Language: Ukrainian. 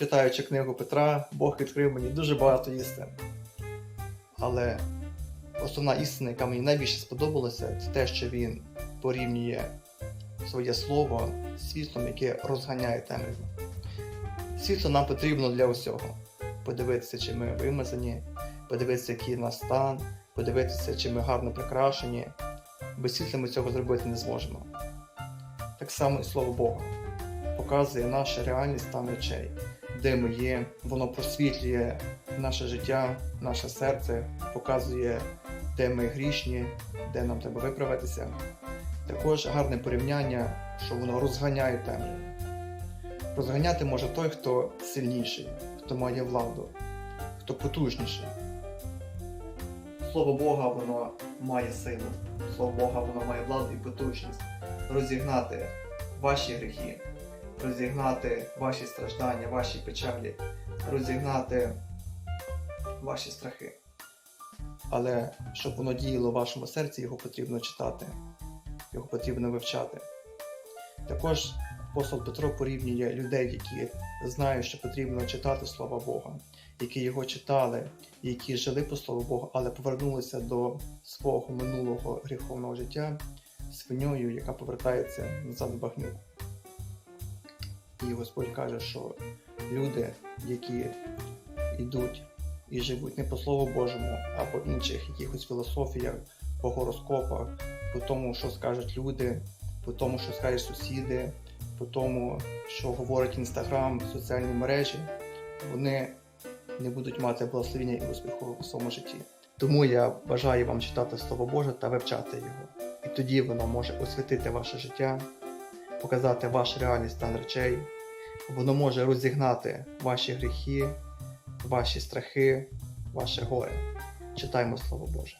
читаючи книгу Петра, Бог відкрив мені дуже багато істин. Але основна істина, яка мені найбільше сподобалася, це те, що він порівнює своє слово з світлом, яке розганяє темряву. Світло нам потрібно для усього. Подивитися, чи ми вимазані, подивитися, який у нас стан, подивитися, чи ми гарно прикрашені. Без світла ми цього зробити не зможемо. Так само і слово Бога показує нашу реальність стан речей, де ми є, воно просвітлює наше життя, наше серце, показує, де ми грішні, де нам треба виправитися. Також гарне порівняння, що воно розганяє темряву. Розганяти може той, хто сильніший, хто має владу, хто потужніший. Слово Бога воно має силу. Слово Бога воно має владу і потужність розігнати ваші гріхи, розігнати ваші страждання, ваші печалі, розігнати ваші страхи. Але щоб воно діяло в вашому серці, його потрібно читати, його потрібно вивчати. Також апостол Петро порівнює людей, які знають, що потрібно читати Слова Бога, які його читали, які жили по Слову Бога, але повернулися до свого минулого гріховного життя свиньою, яка повертається назад в багнюку. І Господь каже, що люди, які йдуть і живуть не по Слову Божому, а по інших якихось філософіях, по гороскопах, по тому, що скажуть люди, по тому, що скажуть сусіди, по тому, що говорить інстаграм, соціальні мережі, вони не будуть мати благословення і успіху у своєму житті. Тому я бажаю вам читати Слово Боже та вивчати його. І тоді воно може освітити ваше життя, показати ваш реальний стан речей, воно може розігнати ваші гріхи, ваші страхи, ваше горе. Читаймо Слово Боже.